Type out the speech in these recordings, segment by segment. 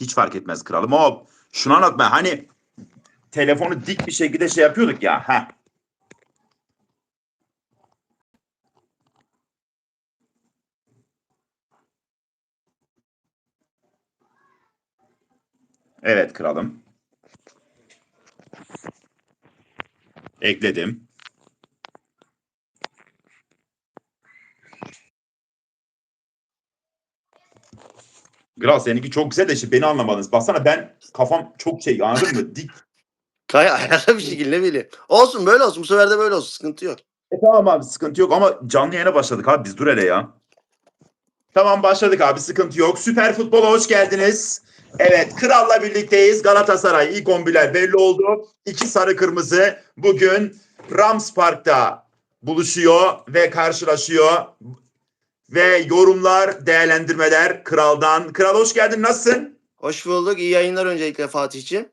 Hiç fark etmez kralım. Hop. Şunu anlatma. Hani telefonu dik bir şekilde şey yapıyorduk ya. Ha. Evet kralım. Ekledim. Kral seninki çok güzel de işte beni anlamadınız. Baksana ben kafam çok şey anladın mı? Dik. Kay ayarla bir şekilde bileyim. Olsun böyle olsun. Bu sefer de böyle olsun. Sıkıntı yok. E tamam abi sıkıntı yok ama canlı yayına başladık abi biz dur hele ya. Tamam başladık abi sıkıntı yok. Süper Futbol'a hoş geldiniz. Evet Kral'la birlikteyiz. Galatasaray ilk 11'ler belli oldu. İki sarı kırmızı bugün Rams Park'ta buluşuyor ve karşılaşıyor. Ve yorumlar, değerlendirmeler Kral'dan. Kral hoş geldin nasılsın? Hoş bulduk. İyi yayınlar öncelikle Fatih'ciğim.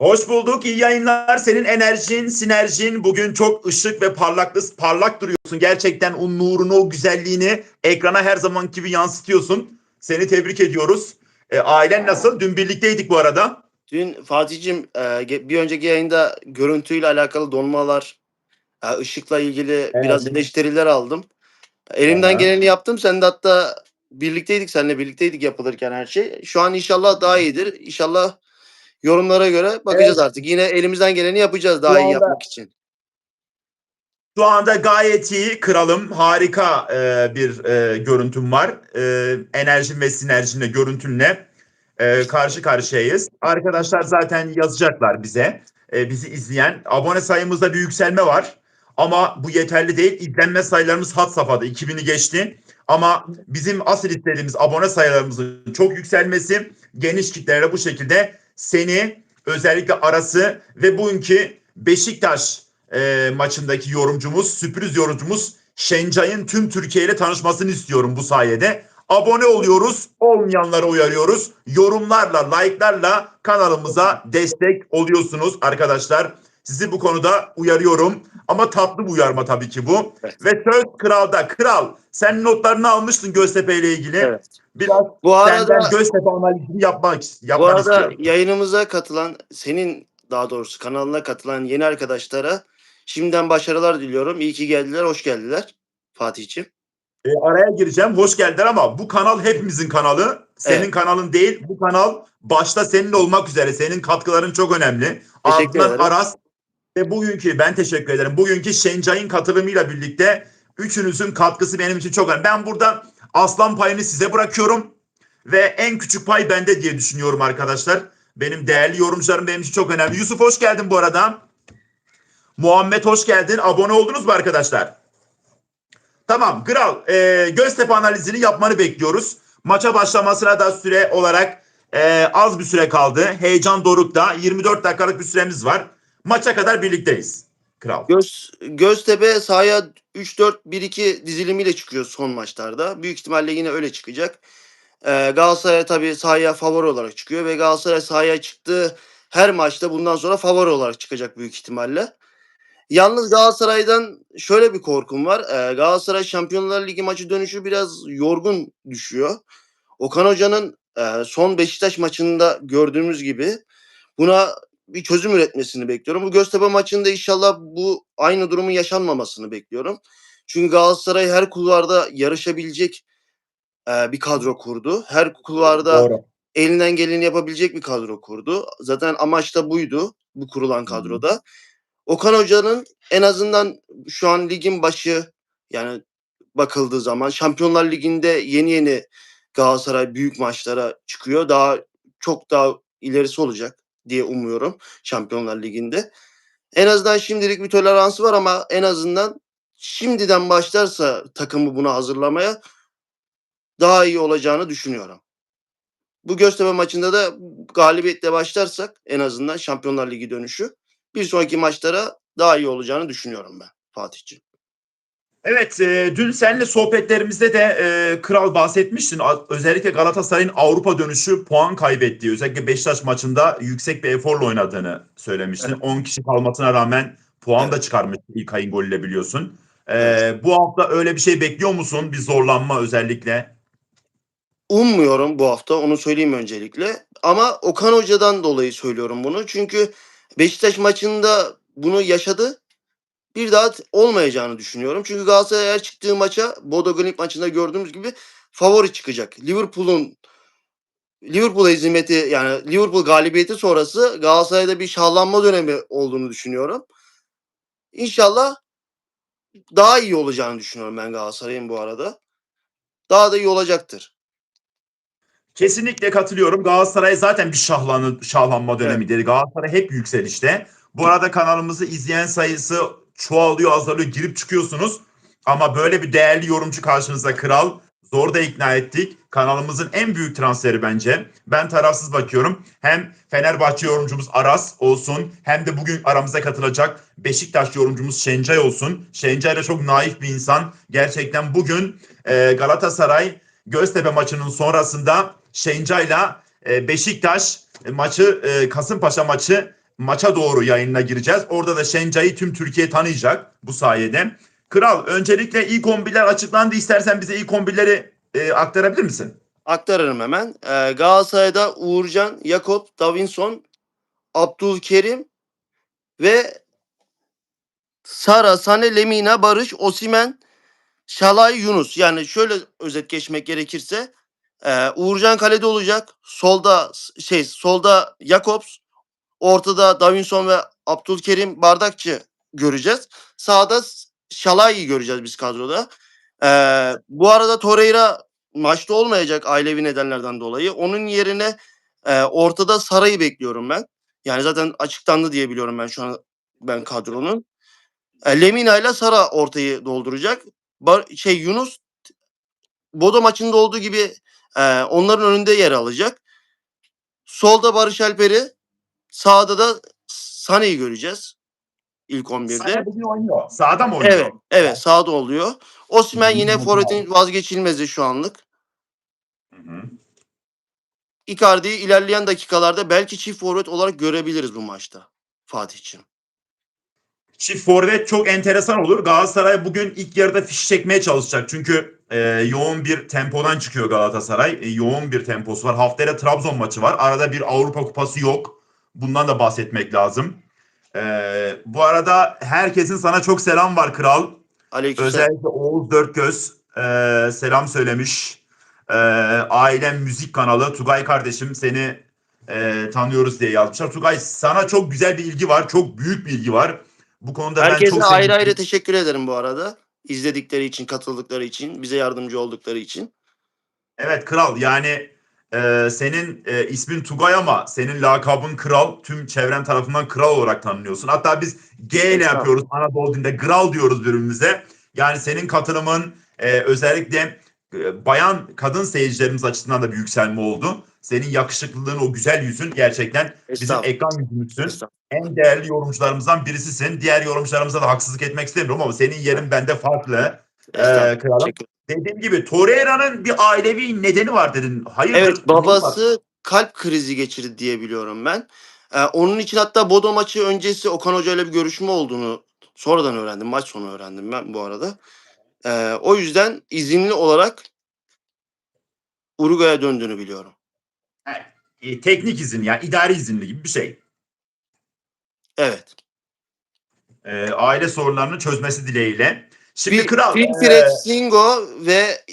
Hoş bulduk. iyi yayınlar. Senin enerjin, sinerjin bugün çok ışık ve parlaklı, parlak duruyorsun. Gerçekten o nurunu, o güzelliğini ekrana her zaman gibi yansıtıyorsun. Seni tebrik ediyoruz. E, ailen nasıl? Dün birlikteydik bu arada. Dün Fatih'ciğim e, bir önceki yayında görüntüyle alakalı donmalar, e, ışıkla ilgili biraz eleştiriler aldım. Elimden Aha. geleni yaptım. Sen de hatta birlikteydik. Seninle birlikteydik yapılırken her şey. Şu an inşallah daha iyidir. İnşallah yorumlara göre bakacağız artık. Yine elimizden geleni yapacağız daha iyi anda- yapmak için. Şu anda gayet iyi. Kralım harika e, bir e, görüntüm var. E, enerjin ve sinerjinle, görüntünle e, karşı karşıyayız. Arkadaşlar zaten yazacaklar bize. E, bizi izleyen. Abone sayımızda bir yükselme var. Ama bu yeterli değil. İzlenme sayılarımız had safhada. 2000'i geçti. Ama bizim asıl istediğimiz abone sayılarımızın çok yükselmesi. Geniş kitlere bu şekilde seni özellikle arası ve bugünkü Beşiktaş e, maçındaki yorumcumuz, sürpriz yorumcumuz Şencay'ın tüm Türkiye ile tanışmasını istiyorum bu sayede. Abone oluyoruz, olmayanlara uyarıyoruz. Yorumlarla, like'larla kanalımıza destek oluyorsunuz arkadaşlar. Sizi bu konuda uyarıyorum. Ama tatlı bir uyarma tabii ki bu. Evet. Ve söz kralda. Kral sen notlarını almışsın Göztepe ile ilgili. Evet. Biraz Bu arada senden Göztepe analizini yapmak, Bu yapmak arada istiyorum. yayınımıza katılan, senin daha doğrusu kanalına katılan yeni arkadaşlara şimdiden başarılar diliyorum. İyi ki geldiler, hoş geldiler Fatih'ciğim. E, araya gireceğim. Hoş geldiler ama bu kanal hepimizin kanalı. Senin Evet. kanalın değil. Bu kanal başta senin olmak üzere. Senin katkıların çok önemli. Teşekkür Ardından ederim. Aras ve bugünkü ben teşekkür ederim. Bugünkü Şencay'ın katılımıyla birlikte üçünüzün katkısı benim için çok önemli. Ben burada aslan payını size bırakıyorum ve en küçük pay bende diye düşünüyorum arkadaşlar. Benim değerli yorumcularım benim için çok önemli. Yusuf hoş geldin bu arada. Muhammed hoş geldin. Abone oldunuz mu arkadaşlar? Tamam Kral e, Göztepe analizini yapmanı bekliyoruz. Maça başlamasına da süre olarak e, az bir süre kaldı. Heyecan dorukta 24 dakikalık bir süremiz var. Maça kadar birlikteyiz. Kral. Göz, Göztepe sahaya 3-4-1-2 dizilimiyle çıkıyor son maçlarda. Büyük ihtimalle yine öyle çıkacak. Ee, Galatasaray tabii sahaya favori olarak çıkıyor ve Galatasaray sahaya çıktığı her maçta bundan sonra favori olarak çıkacak büyük ihtimalle. Yalnız Galatasaray'dan şöyle bir korkum var. Ee, Galatasaray Şampiyonlar Ligi maçı dönüşü biraz yorgun düşüyor. Okan Hoca'nın e, son Beşiktaş maçında gördüğümüz gibi buna bir çözüm üretmesini bekliyorum. Bu Göztepe maçında inşallah bu aynı durumun yaşanmamasını bekliyorum. Çünkü Galatasaray her kulvarda yarışabilecek e, bir kadro kurdu. Her kulvarda elinden geleni yapabilecek bir kadro kurdu. Zaten amaç da buydu bu kurulan kadroda. Okan Hoca'nın en azından şu an ligin başı yani bakıldığı zaman Şampiyonlar Ligi'nde yeni yeni Galatasaray büyük maçlara çıkıyor. Daha çok daha ilerisi olacak diye umuyorum Şampiyonlar Ligi'nde. En azından şimdilik bir toleransı var ama en azından şimdiden başlarsa takımı buna hazırlamaya daha iyi olacağını düşünüyorum. Bu Göztepe maçında da galibiyetle başlarsak en azından Şampiyonlar Ligi dönüşü bir sonraki maçlara daha iyi olacağını düşünüyorum ben Fatih'ciğim. Evet e, dün seninle sohbetlerimizde de e, Kral bahsetmiştin. Özellikle Galatasaray'ın Avrupa dönüşü puan kaybettiği. Özellikle Beşiktaş maçında yüksek bir eforla oynadığını söylemiştin. 10 kişi kalmasına rağmen puan da çıkarmış ilk ayın golüyle biliyorsun. E, Bu hafta öyle bir şey bekliyor musun? Bir zorlanma özellikle. ummuyorum bu hafta onu söyleyeyim öncelikle. Ama Okan Hoca'dan dolayı söylüyorum bunu. Çünkü Beşiktaş maçında bunu yaşadı. Bir daha olmayacağını düşünüyorum. Çünkü Galatasaray eğer çıktığı maça Bodo Glimt maçında gördüğümüz gibi favori çıkacak. Liverpool'un Liverpool hizmeti yani Liverpool galibiyeti sonrası Galatasaray'da bir şahlanma dönemi olduğunu düşünüyorum. İnşallah daha iyi olacağını düşünüyorum ben Galatasaray'ın bu arada. Daha da iyi olacaktır. Kesinlikle katılıyorum. Galatasaray zaten bir şahlanı, şahlanma dönemidir. Galatasaray hep yükselişte. Bu arada kanalımızı izleyen sayısı çoğalıyor, azalıyor. Girip çıkıyorsunuz. Ama böyle bir değerli yorumcu karşınızda kral. Zor da ikna ettik. Kanalımızın en büyük transferi bence. Ben tarafsız bakıyorum. Hem Fenerbahçe yorumcumuz Aras olsun hem de bugün aramıza katılacak Beşiktaş yorumcumuz Şencay olsun. Şencay da çok naif bir insan. Gerçekten bugün e, Galatasaray Göztepe maçının sonrasında Şencay'la e, Beşiktaş maçı e, Kasımpaşa maçı maça doğru yayınına gireceğiz. Orada da Şencay'ı tüm Türkiye tanıyacak bu sayede. Kral öncelikle ilk 11'ler açıklandı. İstersen bize ilk 11'leri e, aktarabilir misin? Aktarırım hemen. Ee, Galatasaray'da Uğurcan, Yakup, Davinson, Abdülkerim ve Sara, Sane, Lemina, Barış, Osimen, Şalay, Yunus. Yani şöyle özet geçmek gerekirse e, Uğurcan kalede olacak. Solda şey solda Jakobs, ortada Davinson ve Abdülkerim Bardakçı göreceğiz. Sağda Şalay'ı göreceğiz biz kadroda. Ee, bu arada Torreira maçta olmayacak ailevi nedenlerden dolayı. Onun yerine e, ortada Saray'ı bekliyorum ben. Yani zaten açıklandı diye biliyorum ben şu an ben kadronun. E, Lemina ile Sara ortayı dolduracak. Bar- şey Yunus Bodo maçında olduğu gibi e, onların önünde yer alacak. Solda Barış Alper'i, sağda da Sane'yi göreceğiz ilk 11'de. Sane bugün oynuyor. Sağda mı oynuyor? Evet, evet sağda oluyor. Osimhen yine forvetin vazgeçilmezi şu anlık. Hı hı. Icardi'yi ilerleyen dakikalarda belki çift forvet olarak görebiliriz bu maçta Fatih'ciğim. Çift forvet çok enteresan olur. Galatasaray bugün ilk yarıda fiş çekmeye çalışacak. Çünkü e, yoğun bir tempodan çıkıyor Galatasaray. E, yoğun bir temposu var. Haftaya Trabzon maçı var. Arada bir Avrupa Kupası yok. Bundan da bahsetmek lazım. E, bu arada herkesin sana çok selam var kral. Aleykümselam. Özellikle Oğuz Dörtgöz e, selam söylemiş. E, ailem müzik kanalı Tugay kardeşim seni e, tanıyoruz diye yazmışlar. Tugay sana çok güzel bir ilgi var. Çok büyük bir ilgi var. Bu konuda ben Herkese çok ayrı sevindim. ayrı teşekkür ederim bu arada. İzledikleri için, katıldıkları için, bize yardımcı oldukları için. Evet kral yani e, senin e, ismin Tugay ama senin lakabın kral. Tüm çevren tarafından kral olarak tanınıyorsun. Hatta biz G ile yapıyoruz Anadolu dilinde. Kral diyoruz birbirimize. Yani senin katılımın e, özellikle e, bayan kadın seyircilerimiz açısından da bir yükselme oldu. Senin yakışıklılığın, o güzel yüzün gerçekten bizim ekran yüzümüzsün. En değerli yorumcularımızdan birisisin. Diğer yorumcularımıza da haksızlık etmek istemiyorum ama senin yerin bende farklı. Ee, kralım. Dediğim gibi Torreira'nın bir ailevi nedeni var dedin. Hayırdır? Evet babası kalp krizi geçirdi diye biliyorum ben. Ee, onun için hatta Bodo maçı öncesi Okan Hoca ile bir görüşme olduğunu sonradan öğrendim. Maç sonu öğrendim ben bu arada. Ee, o yüzden izinli olarak Uruguay'a döndüğünü biliyorum. E, teknik izin yani idari izinli gibi bir şey. Evet. Ee, aile sorunlarını çözmesi dileğiyle. Şimdi Fi- kral. Wilfred e, Singo ve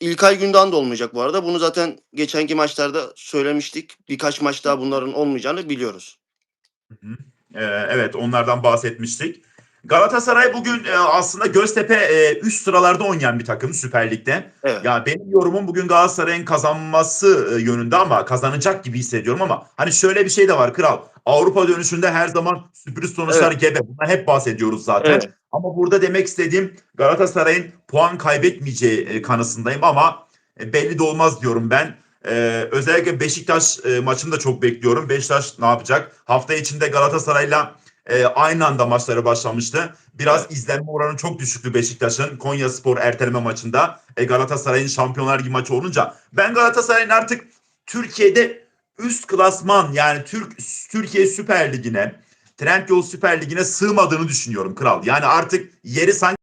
İlkay Gündoğan da olmayacak bu arada. Bunu zaten geçenki maçlarda söylemiştik. Birkaç maç daha bunların olmayacağını biliyoruz. e, evet onlardan bahsetmiştik. Galatasaray bugün e, aslında Göztepe e, üst sıralarda oynayan bir takım Süper Lig'de. Evet. Ya benim yorumum bugün Galatasaray'ın kazanması e, yönünde ama kazanacak gibi hissediyorum ama hani şöyle bir şey de var kral. Avrupa dönüşünde her zaman sürpriz sonuçlar gebe. Bundan hep bahsediyoruz zaten. Evet. Ama burada demek istediğim Galatasaray'ın puan kaybetmeyeceği e, kanısındayım ama e, belli de olmaz diyorum ben. E, özellikle Beşiktaş e, maçını da çok bekliyorum. Beşiktaş ne yapacak? Hafta içinde Galatasaray'la e, aynı anda maçları başlamıştı. Biraz Evet. izlenme oranı çok düşüktü Beşiktaş'ın Konya Spor erteleme maçında. E, Galatasaray'ın Şampiyonlar Ligi maçı olunca ben Galatasaray'ın artık Türkiye'de üst klasman yani Türk Türkiye Süper Ligi'ne Trendyol Süper Ligi'ne sığmadığını düşünüyorum kral. Yani artık yeri sanki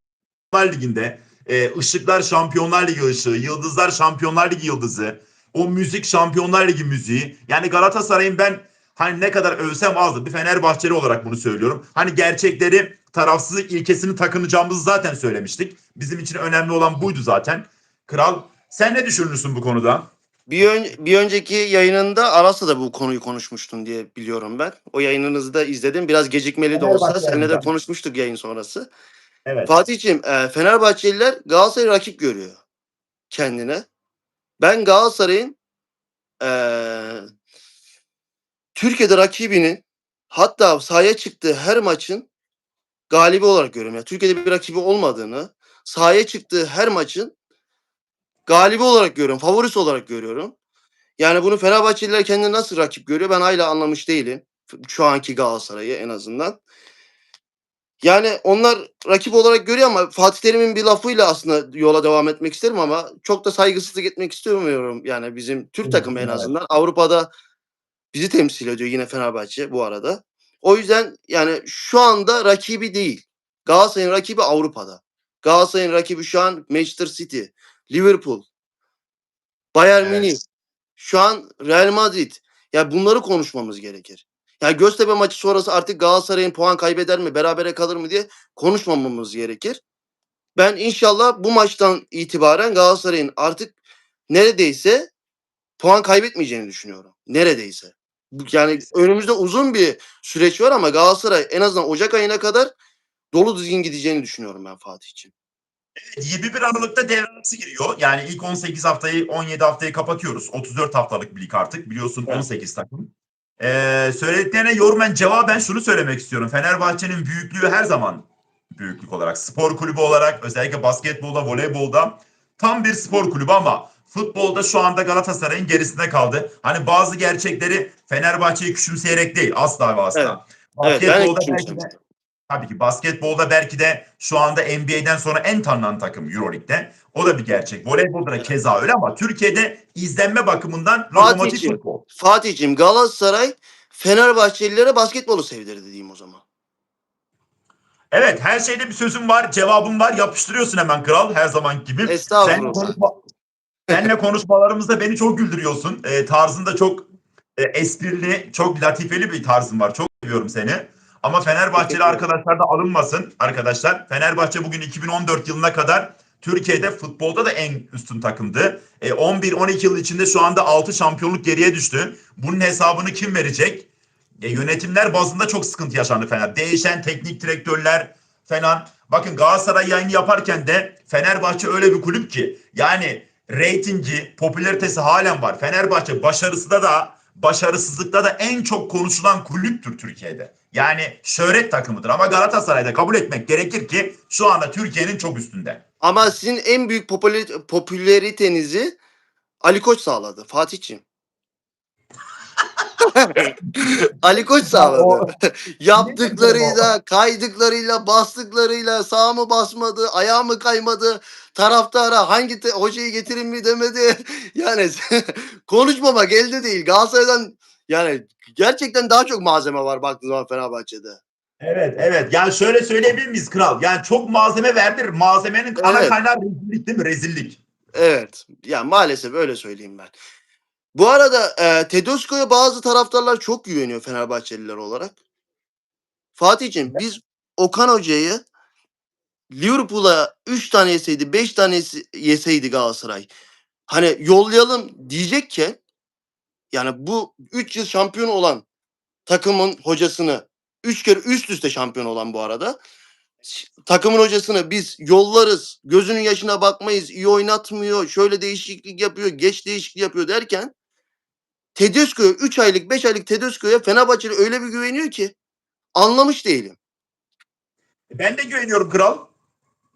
Şampiyonlar Ligi'nde e, ışıklar Şampiyonlar Ligi ışığı, yıldızlar Şampiyonlar Ligi yıldızı. O müzik Şampiyonlar Ligi müziği. Yani Galatasaray'ın ben hani ne kadar övsem azdı. Bir Fenerbahçeli olarak bunu söylüyorum. Hani gerçekleri tarafsızlık ilkesini takınacağımızı zaten söylemiştik. Bizim için önemli olan buydu zaten. Kral sen ne düşünürsün bu konuda? Bir, ön- bir önceki yayınında Aras'la da bu konuyu konuşmuştun diye biliyorum ben. O yayınınızı da izledim. Biraz gecikmeli de olsa seninle de konuşmuştuk yayın sonrası. Evet. Fatih'ciğim e, Fenerbahçeliler Galatasaray'ı rakip görüyor kendine. Ben Galatasaray'ın e, Türkiye'de rakibinin hatta sahaya çıktığı her maçın galibi olarak görüyorum. Yani Türkiye'de bir rakibi olmadığını, sahaya çıktığı her maçın galibi olarak görüyorum, favorisi olarak görüyorum. Yani bunu Fenerbahçeliler kendini nasıl rakip görüyor ben hala anlamış değilim. Şu anki Galatasaray'ı en azından. Yani onlar rakip olarak görüyor ama Fatih Terim'in bir lafıyla aslında yola devam etmek isterim ama çok da saygısızlık etmek istemiyorum. Yani bizim Türk takımı en azından Avrupa'da bizi temsil ediyor yine Fenerbahçe bu arada. O yüzden yani şu anda rakibi değil. Galatasaray'ın rakibi Avrupa'da. Galatasaray'ın rakibi şu an Manchester City, Liverpool, Bayern Evet. Münih, şu an Real Madrid. Ya bunları konuşmamız gerekir. Ya Göztepe maçı sonrası artık Galatasaray'ın puan kaybeder mi, berabere kalır mı diye konuşmamamız gerekir. Ben inşallah bu maçtan itibaren Galatasaray'ın artık neredeyse puan kaybetmeyeceğini düşünüyorum. Neredeyse. Yani önümüzde uzun bir süreç var ama Galatasaray en azından Ocak ayına kadar dolu dizgin gideceğini düşünüyorum ben Fatih için. 21 Aralık'ta devre arası giriyor. Yani ilk 18 haftayı 17 haftayı kapatıyoruz. 34 haftalık bir lig artık. Biliyorsun Evet. 18 takım. Ee, söylediklerine yorumen cevaben şunu söylemek istiyorum. Fenerbahçe'nin büyüklüğü her zaman büyüklük olarak. Spor kulübü olarak özellikle basketbolda, voleybolda tam bir spor kulübü ama futbolda şu anda Galatasaray'ın gerisinde kaldı. Hani bazı gerçekleri Fenerbahçe'yi küçümseyerek değil asla ve asla. Evet. Evet, Basketbolda belki de. Tabii ki basketbolda belki de şu anda NBA'den sonra en tanınan takım Euroleague'de. O da bir gerçek. Voleybolda da keza öyle ama Türkiye'de izlenme bakımından lokomotif futbol. Fatih'ciğim Galatasaray Fenerbahçelilere basketbolu sevdirdi diyeyim o zaman. Evet her şeyde bir sözüm var, cevabım var. Yapıştırıyorsun hemen kral her zaman gibi. Estağfurullah. konuşma, seninle konuşmalarımızda beni çok güldürüyorsun. E, tarzında çok e, esprili, çok latifeli bir tarzın var. Çok seviyorum seni. Ama Fenerbahçeli arkadaşlar da alınmasın arkadaşlar. Fenerbahçe bugün 2014 yılına kadar Türkiye'de futbolda da en üstün takımdı. E, 11-12 yıl içinde şu anda 6 şampiyonluk geriye düştü. Bunun hesabını kim verecek? E, yönetimler bazında çok sıkıntı yaşandı Fener. Değişen teknik direktörler falan. Bakın Galatasaray yayını yaparken de Fenerbahçe öyle bir kulüp ki yani reytingi, popülaritesi halen var. Fenerbahçe başarısı da başarısızlıkta da en çok konuşulan kulüptür Türkiye'de. Yani şöhret takımıdır ama Galatasaray'da kabul etmek gerekir ki şu anda Türkiye'nin çok üstünde. Ama sizin en büyük popüler- popülaritenizi Ali Koç sağladı Fatih'ciğim. Ali Koç sağladı. Yaptıklarıyla, kaydıklarıyla, bastıklarıyla sağ mı basmadı, ayağı mı kaymadı, taraftara hangi te- hocayı getirin mi demedi. Yani konuşmamak elde değil. Galatasaray'dan yani gerçekten daha çok malzeme var baktığın zaman Fenerbahçe'de. Evet evet yani şöyle söyleyebilir miyiz kral? Yani çok malzeme verdir. Malzemenin ana Evet. kaynağı rezillik değil mi? Rezillik. Evet. Ya maalesef öyle söyleyeyim ben. Bu arada e, Tedesco'ya bazı taraftarlar çok güveniyor Fenerbahçeliler olarak. Fatih'ciğim biz Okan Hoca'yı Liverpool'a 3 tane yeseydi 5 tane yese- yeseydi Galatasaray. Hani yollayalım diyecekken yani bu 3 yıl şampiyon olan takımın hocasını 3 kere üst üste şampiyon olan bu arada takımın hocasını biz yollarız, gözünün yaşına bakmayız, iyi oynatmıyor, şöyle değişiklik yapıyor, geç değişiklik yapıyor derken Tedesco'ya 3 aylık 5 aylık Tedesco'ya Fenerbahçeli öyle bir güveniyor ki anlamış değilim. Ben de güveniyorum kral.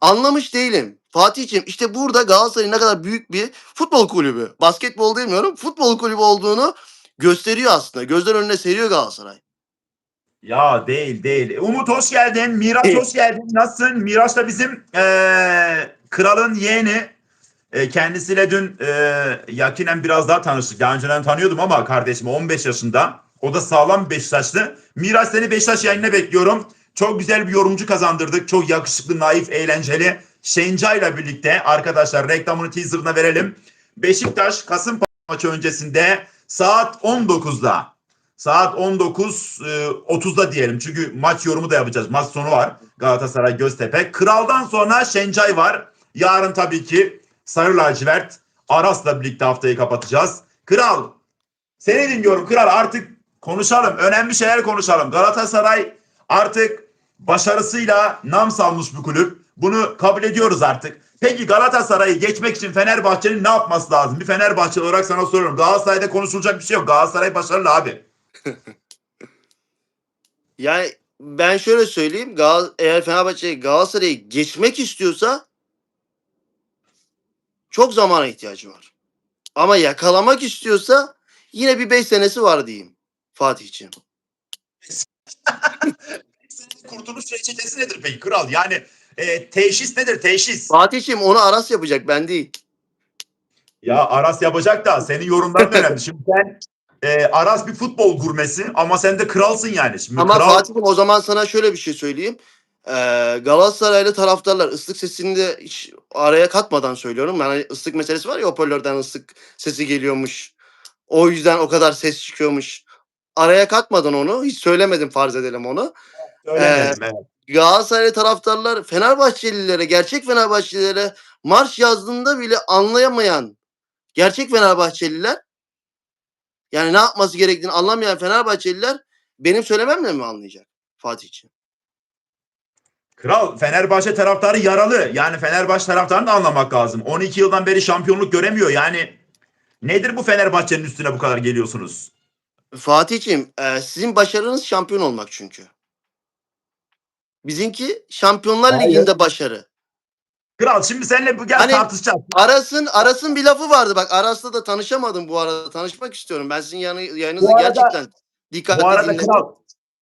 Anlamış değilim. Fatih'ciğim işte burada Galatasaray'ın ne kadar büyük bir futbol kulübü, basketbol demiyorum, futbol kulübü olduğunu gösteriyor aslında. Gözler önüne seriyor Galatasaray. Ya değil değil. Umut hoş geldin. Miraç hoş geldin. Nasılsın? Miraç da bizim eee, kralın yeğeni. E, kendisiyle dün e, yakinen biraz daha tanıştık. Daha önceden tanıyordum ama kardeşim 15 yaşında. O da sağlam Beşiktaşlı. Miraç seni Beşiktaş yayınına bekliyorum. Çok güzel bir yorumcu kazandırdık. Çok yakışıklı, naif, eğlenceli. Şenca ile birlikte arkadaşlar reklamını teaserına verelim. Beşiktaş Kasımpaşa maçı öncesinde saat 19'da saat 19.30'da diyelim. Çünkü maç yorumu da yapacağız. Maç sonu var. Galatasaray Göztepe. Kral'dan sonra Şencay var. Yarın tabii ki Sarı Lacivert Aras'la birlikte haftayı kapatacağız. Kral seni dinliyorum Kral artık konuşalım. Önemli şeyler konuşalım. Galatasaray artık başarısıyla nam salmış bir kulüp. Bunu kabul ediyoruz artık. Peki Galatasaray'ı geçmek için Fenerbahçe'nin ne yapması lazım? Bir Fenerbahçeli olarak sana soruyorum. Galatasaray'da konuşulacak bir şey yok. Galatasaray başarılı abi. Yani ben şöyle söyleyeyim. Gal eğer Fenerbahçe Galatasaray'ı geçmek istiyorsa çok zamana ihtiyacı var. Ama yakalamak istiyorsa yine bir 5 senesi var diyeyim Fatih'ciğim. Kurtuluş reçetesi nedir peki kral? Yani e, teşhis nedir teşhis? Fatih'ciğim onu Aras yapacak ben değil. Ya Aras yapacak da senin yorumların önemli. Şimdi sen e, Aras bir futbol gurmesi ama sen de kralsın yani. Şimdi Ama kral Fatih'im o zaman sana şöyle bir şey söyleyeyim. Ee, Galatasaraylı taraftarlar ıslık sesini de hiç araya katmadan söylüyorum. Yani ıslık meselesi var ya hoparlörden ıslık sesi geliyormuş. O yüzden o kadar ses çıkıyormuş. Araya katmadan onu hiç söylemedim farz edelim onu. söylemedim. evet. Galatasaray taraftarlar Fenerbahçelilere, gerçek Fenerbahçelilere marş yazdığında bile anlayamayan gerçek Fenerbahçeliler yani ne yapması gerektiğini anlamayan Fenerbahçeliler benim söylememle mi anlayacak Fatih'ciğim? Kral Fenerbahçe taraftarı yaralı. Yani Fenerbahçe taraftarını da anlamak lazım. 12 yıldan beri şampiyonluk göremiyor. Yani nedir bu Fenerbahçe'nin üstüne bu kadar geliyorsunuz? Fatih'ciğim e, sizin başarınız şampiyon olmak çünkü. Bizimki Şampiyonlar Hayır. Ligi'nde başarı. Kral şimdi seninle bu gel Hani- tartışacağız. Aras'ın Aras'ın bir lafı vardı bak Aras'la da tanışamadım bu arada. Tanışmak istiyorum. Ben sizin yanı, arada- gerçekten dikkatli Bu arada dinledim. kral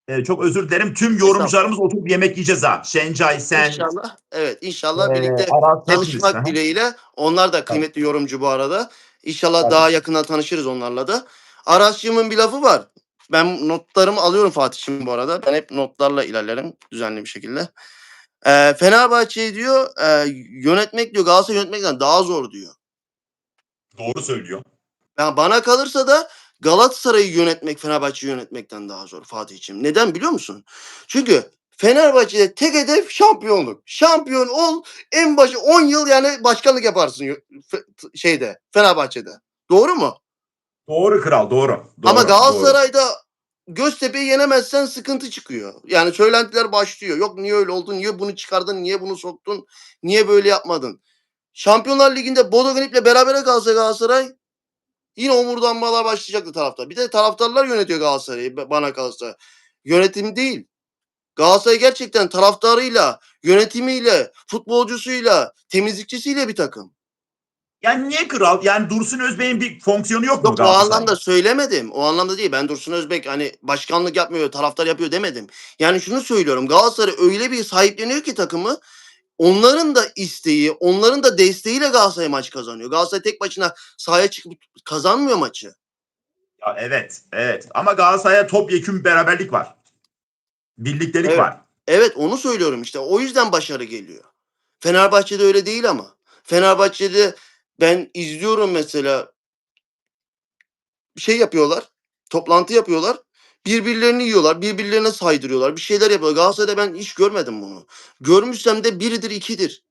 e, çok özür dilerim. Tüm yorumcularımız oturup yemek yiyeceğiz ha. Şencay sen. İnşallah. Evet inşallah e, birlikte tanışmak Aha. dileğiyle. Onlar da kıymetli yorumcu bu arada. İnşallah Tabii. daha yakından tanışırız onlarla da. Aras'cığımın bir lafı var. Ben notlarımı alıyorum Fatih'cim bu arada. Ben hep notlarla ilerlerim düzenli bir şekilde. Ee, Fenerbahçe'yi diyor e, yönetmek diyor Galatasaray yönetmekten daha zor diyor. Doğru söylüyor. Yani bana kalırsa da Galatasaray'ı yönetmek Fenerbahçe'yi yönetmekten daha zor Fatih'ciğim. Neden biliyor musun? Çünkü Fenerbahçe'de tek hedef şampiyonluk. Şampiyon ol en başı 10 yıl yani başkanlık yaparsın şeyde Fenerbahçe'de. Doğru mu? Doğru kral doğru. doğru Ama doğru. Galatasaray'da Göztepe'yi yenemezsen sıkıntı çıkıyor. Yani söylentiler başlıyor. Yok niye öyle oldu? Niye bunu çıkardın? Niye bunu soktun? Niye böyle yapmadın? Şampiyonlar Ligi'nde Bodo Glimt'le berabere kalsa Galatasaray yine omurdanmalar başlayacaktı taraftar. Bir de taraftarlar yönetiyor Galatasaray'ı bana kalsa. Yönetim değil. Galatasaray gerçekten taraftarıyla, yönetimiyle, futbolcusuyla, temizlikçisiyle bir takım. Yani niye kral? Yani Dursun Özbey'in bir fonksiyonu yok mu Yok o Galatasaray'da? anlamda söylemedim. O anlamda değil. Ben Dursun Özbek hani başkanlık yapmıyor, taraftar yapıyor demedim. Yani şunu söylüyorum. Galatasaray öyle bir sahipleniyor ki takımı onların da isteği, onların da desteğiyle Galatasaray maç kazanıyor. Galatasaray tek başına sahaya çıkıp kazanmıyor maçı. Ya evet, evet. Ama Galatasaray'a topyekün bir beraberlik var. Birliktelik Evet. var. Evet onu söylüyorum işte. O yüzden başarı geliyor. Fenerbahçe'de öyle değil ama. Fenerbahçe'de ben izliyorum mesela şey yapıyorlar. Toplantı yapıyorlar. Birbirlerini yiyorlar. Birbirlerine saydırıyorlar. Bir şeyler yapıyorlar. Galatasaray'da ben hiç görmedim bunu. Görmüşsem de biridir ikidir.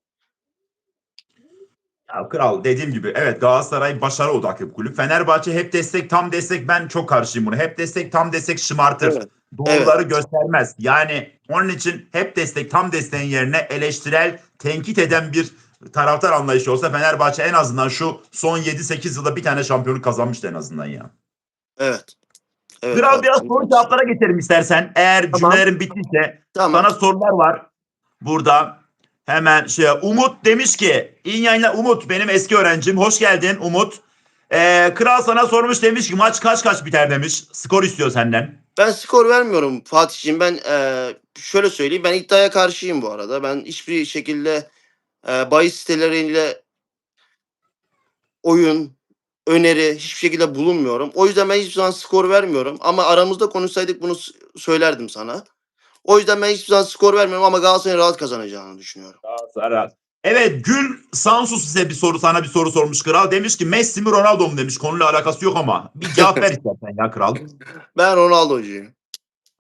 Ya kral dediğim gibi evet Galatasaray başarı odaklı bir kulüp. Fenerbahçe hep destek tam destek ben çok karşıyım bunu. Hep destek tam destek şımartır. Evet. Doğruları göstermez. Yani onun için hep destek tam desteğin yerine eleştirel tenkit eden bir taraftar anlayışı olsa Fenerbahçe en azından şu son 7-8 yılda bir tane şampiyonluk kazanmıştı en azından ya. Evet. Evet. Kral biraz soru cevaplara geçelim istersen. Eğer Tamam. cümlelerin bittiyse Tamam. sana sorular var. Burada hemen şey Umut demiş ki iyi yayınlar Umut benim eski öğrencim. Hoş geldin Umut. Ee, Kral sana sormuş demiş ki maç kaç kaç biter demiş. Skor istiyor senden. Ben skor vermiyorum Fatih'ciğim. Ben eee, şöyle söyleyeyim. Ben iddiaya karşıyım bu arada. Ben hiçbir şekilde eee bahis siteleriyle oyun, öneri hiçbir şekilde bulunmuyorum. O yüzden ben hiçbir zaman skor vermiyorum. Ama aramızda konuşsaydık bunu söylerdim sana. O yüzden ben hiçbir zaman skor vermiyorum ama Galatasaray'ın rahat kazanacağını düşünüyorum. Zarar. Evet Gül Sansus size bir soru sana bir soru sormuş kral. Demiş ki Messi mi Ronaldo mu demiş. Konuyla alakası yok ama. Bir cevap ver istersen ya kral. Ben Ronaldo'cuyum.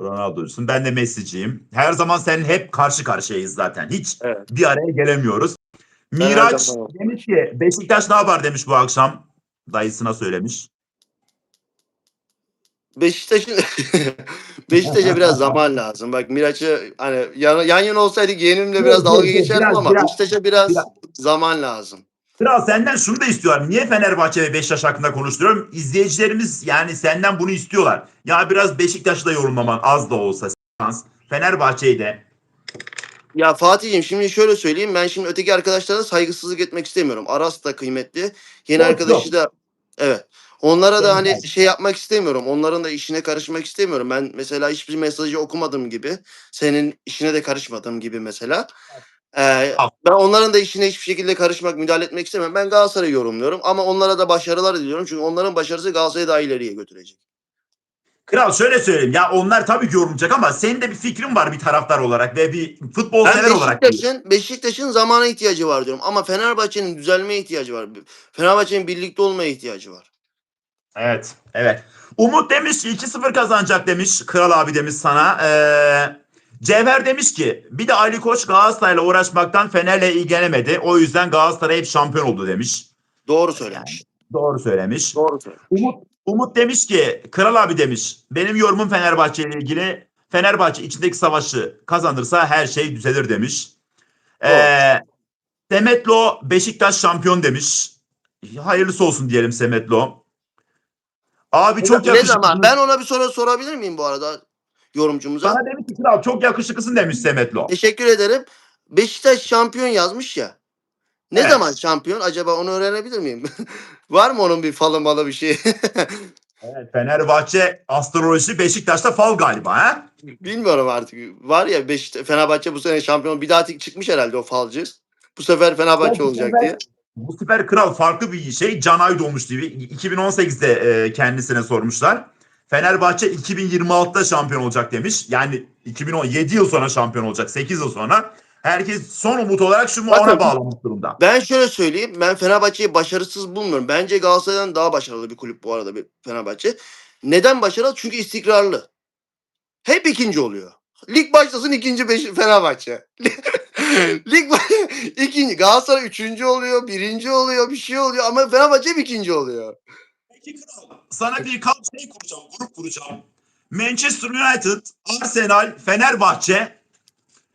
Ronaldo'cusun. Ben de Messi'ciyim. Her zaman senin hep karşı karşıyayız zaten. Hiç Evet. bir araya gelemiyoruz. Miraç demiş ki Beşiktaş ne yapar demiş bu akşam. Dayısına söylemiş. Beşiktaş'ın Beşiktaş'a biraz zaman lazım. Bak Miraç'ı hani yan, yan yana olsaydı yeğenimle biraz dalga geçerdim Biraz, ama biraz. Beşiktaş'a biraz Biraz. zaman lazım. Kral senden şunu da istiyorlar. Niye Fenerbahçe ve Beşiktaş hakkında konuşturuyorum? İzleyicilerimiz yani senden bunu istiyorlar. Ya biraz Beşiktaş'ı da yorumlaman az da olsa şans. Fenerbahçe'yi de. Ya Fatih'im şimdi şöyle söyleyeyim. Ben şimdi öteki arkadaşlara saygısızlık etmek istemiyorum. Aras da kıymetli. Yeni Yok, arkadaşı da evet. Onlara da hani şey yapmak istemiyorum. Onların da işine karışmak istemiyorum. Ben mesela hiçbir mesajı okumadığım gibi, senin işine de karışmadığım gibi mesela. Ee, ben onların da işine hiçbir şekilde karışmak, müdahale etmek istemem. Ben Galatasaray'ı yorumluyorum ama onlara da başarılar diliyorum. Çünkü onların başarısı Galatasaray'ı daha ileriye götürecek. Kral şöyle söyleyeyim. Ya onlar tabii ki yorumlayacak ama senin de bir fikrin var bir taraftar olarak ve bir futbol Ben sever olarak. Beşiktaş'ın Beşiktaş'ın zamana ihtiyacı var diyorum ama Fenerbahçe'nin düzelmeye ihtiyacı var. Fenerbahçe'nin birlikte olmaya ihtiyacı var. Evet, evet. Umut demiş ki 2-0 kazanacak demiş. Kral abi demiş sana. Ee, Cevher demiş ki bir de Ali Koç Galatasaray'la uğraşmaktan Fener'le ilgilenemedi. O yüzden Galatasaray hep şampiyon oldu demiş. Doğru söylemiş. Doğru söylemiş. Doğru söylemiş. Umut Umut demiş ki Kral abi demiş. Benim yorumum Fenerbahçe ile ilgili. Fenerbahçe içindeki savaşı kazanırsa her şey düzelir demiş. Ee, Semetlo Beşiktaş şampiyon demiş. Hayırlısı olsun diyelim Semetlo. Abi çok ne yakışıklı. zaman? Ben ona bir soru sorabilir miyim bu arada yorumcumuza? Sana demiş ki kral çok yakışıklısın demiş Semetlo. Teşekkür ederim. Beşiktaş şampiyon yazmış ya. Ne Evet. zaman şampiyon? Acaba onu öğrenebilir miyim? Var mı onun bir falı malı bir şey? Evet, Fenerbahçe astroloji Beşiktaş'ta fal galiba ha? Bilmiyorum artık. Var ya Beşiktaş, Fenerbahçe bu sene şampiyon. Bir daha çıkmış herhalde o falcı. Bu sefer Fenerbahçe Bu olacak sefer- diye. Bu süper kral farklı bir şey. Can Aydoğmuş gibi 2018'de e, kendisine sormuşlar. Fenerbahçe 2026'da şampiyon olacak demiş. Yani 2017 yıl sonra şampiyon olacak. 8 yıl sonra. Herkes son umut olarak şu Bakın- ona bağlamış durumda. Ben şöyle söyleyeyim. Ben Fenerbahçe'yi başarısız bulmuyorum. Bence Galatasaray'dan daha başarılı bir kulüp bu arada bir Fenerbahçe. Neden başarılı? Çünkü istikrarlı. Hep ikinci oluyor. Lig başlasın ikinci beş Fenerbahçe. Lig ikinci Galatasaray üçüncü oluyor, birinci oluyor, bir şey oluyor ama Fenerbahçe hep ikinci oluyor. Peki kral sana bir kamp şey kuracağım, grup kuracağım. Manchester United, Arsenal, Fenerbahçe.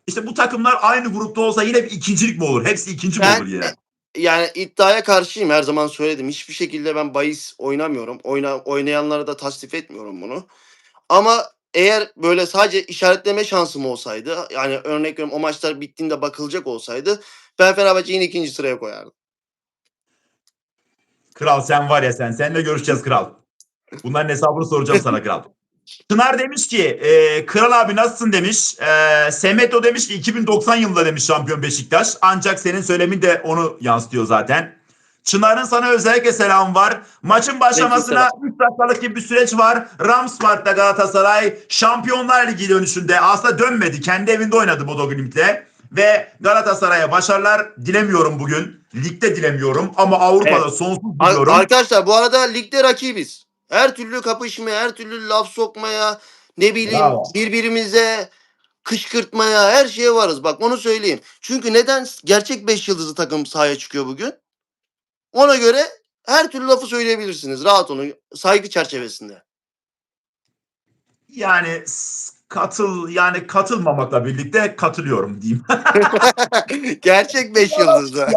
İşte bu takımlar aynı grupta olsa yine bir ikincilik mi olur? Hepsi ikinci mi Ben- olur yine? Yani iddiaya karşıyım her zaman söyledim. Hiçbir şekilde ben bahis oynamıyorum. Oyna, oynayanlara da tasdif etmiyorum bunu. Ama eğer böyle sadece işaretleme şansım olsaydı yani örnek veriyorum o maçlar bittiğinde bakılacak olsaydı ben Fenerbahçe'yi yine ikinci sıraya koyardım. Kral sen var ya sen. Seninle görüşeceğiz kral. Bunların hesabını soracağım sana kral. Çınar demiş ki e, Kral abi nasılsın demiş. E, Semeto demiş ki 2090 yılında demiş şampiyon Beşiktaş. Ancak senin söylemin de onu yansıtıyor zaten. Çınar'ın sana özellikle selam var. Maçın başlamasına 3 dakikalık gibi bir süreç var. Ramspark'ta Galatasaray Şampiyonlar Ligi dönüşünde aslında dönmedi. Kendi evinde oynadı Bodo Glimt'le. Ve Galatasaray'a başarılar dilemiyorum bugün. Ligde dilemiyorum ama Avrupa'da Evet. sonsuz diliyorum. Arkadaşlar bu arada ligde rakibiz. Her türlü kapışmaya, her türlü laf sokmaya, ne bileyim Bravo. birbirimize kışkırtmaya her şeye varız. Bak onu söyleyeyim. Çünkü neden gerçek 5 yıldızlı takım sahaya çıkıyor bugün? Ona göre her türlü lafı söyleyebilirsiniz. Rahat olun. Saygı çerçevesinde. Yani katıl yani katılmamakla birlikte katılıyorum diyeyim. gerçek 5 yıldızlı.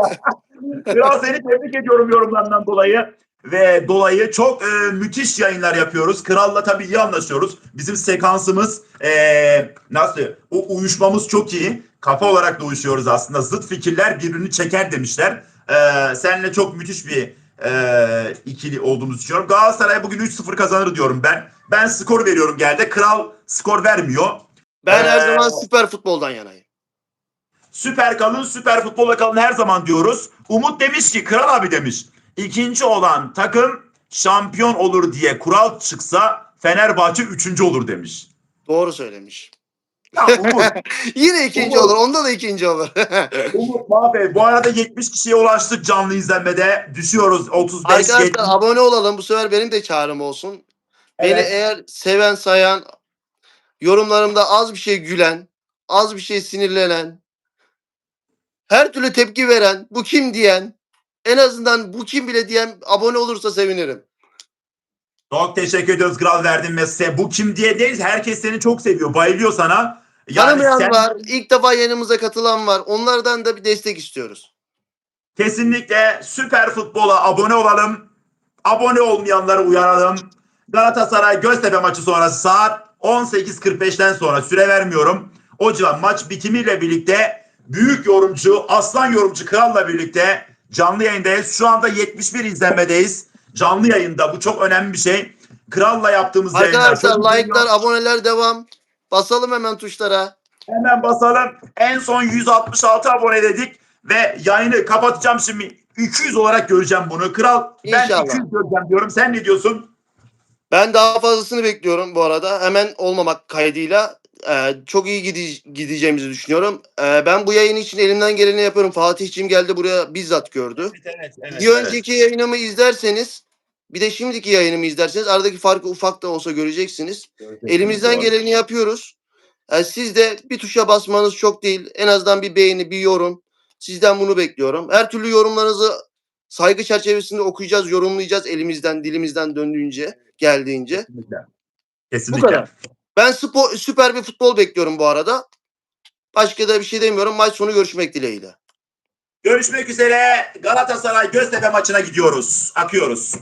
Kral seni tebrik ediyorum yorumlarından dolayı. Ve dolayı çok e, müthiş yayınlar yapıyoruz. Kral'la tabii iyi anlaşıyoruz. Bizim sekansımız e, nasıl? O uyuşmamız çok iyi. Kafa olarak da uyuşuyoruz aslında. Zıt fikirler birbirini çeker demişler. E, seninle çok müthiş bir e, ikili olduğumuzu düşünüyorum. Galatasaray bugün 3-0 kazanır diyorum ben. Ben skor veriyorum geldi. Kral skor vermiyor. Ben her Ee, zaman süper futboldan yanayım. Süper kalın, süper futbolla kalın her zaman diyoruz. Umut demiş ki, Kral abi demiş. İkinci olan takım şampiyon olur diye kural çıksa Fenerbahçe üçüncü olur demiş. Doğru söylemiş. Ya Umut, Yine ikinci Umut. olur. Onda da ikinci olur. Umut Mahbey. Bu arada 70 kişiye ulaştık canlı izlenmede. Düşüyoruz 35 Arkadaşlar 70. abone olalım. Bu sefer benim de çağrım olsun. Beni Evet. eğer seven sayan, yorumlarımda az bir şey gülen, az bir şey sinirlenen, her türlü tepki veren, bu kim diyen, en azından bu kim bile diyen abone olursa sevinirim. Çok teşekkür ediyoruz Kral verdiğin mesleğe. Bu kim diye değil. Herkes seni çok seviyor. Bayılıyor sana. Tanımayan sen- var, ilk defa yayınımıza katılan var. Onlardan da bir destek istiyoruz. Kesinlikle süper futbola abone olalım. Abone olmayanları uyaralım. Galatasaray Göztepe maçı sonrası saat 18.45'ten sonra süre vermiyorum. O civar maç bitimiyle birlikte büyük yorumcu, aslan yorumcu Kral'la birlikte canlı yayındayız. Şu anda 71 izlenmedeyiz. Canlı yayında bu çok önemli bir şey. Kral'la yaptığımız yayınlar Arkadaşlar izleniyor. like'lar, aboneler devam. Basalım hemen tuşlara. Hemen basalım. En son 166 abone dedik ve yayını kapatacağım şimdi. 200 olarak göreceğim bunu. Kral ben İnşallah. 200 göreceğim diyorum. Sen ne diyorsun? Ben daha fazlasını bekliyorum bu arada. Hemen olmamak kaydıyla e, çok iyi gide- gideceğimizi düşünüyorum. E, ben bu yayın için elimden geleni yapıyorum. Fatih'cim geldi buraya bizzat gördü. Evet, evet, Bir önceki yayınımı izlerseniz bir de şimdiki yayınımı izlerseniz aradaki farkı ufak da olsa göreceksiniz. Elimizden geleni yapıyoruz. E, siz de bir tuşa basmanız çok değil. En azından bir beğeni, bir yorum. Sizden bunu bekliyorum. Her türlü yorumlarınızı saygı çerçevesinde okuyacağız, yorumlayacağız elimizden, dilimizden döndüğünce, geldiğince. Kesinlikle. Bu Kesinlikle. kadar. Ben spor, süper bir futbol bekliyorum bu arada. Başka da bir şey demiyorum. Maç sonu görüşmek dileğiyle. Görüşmek üzere. Galatasaray Göztepe maçına gidiyoruz. Akıyoruz.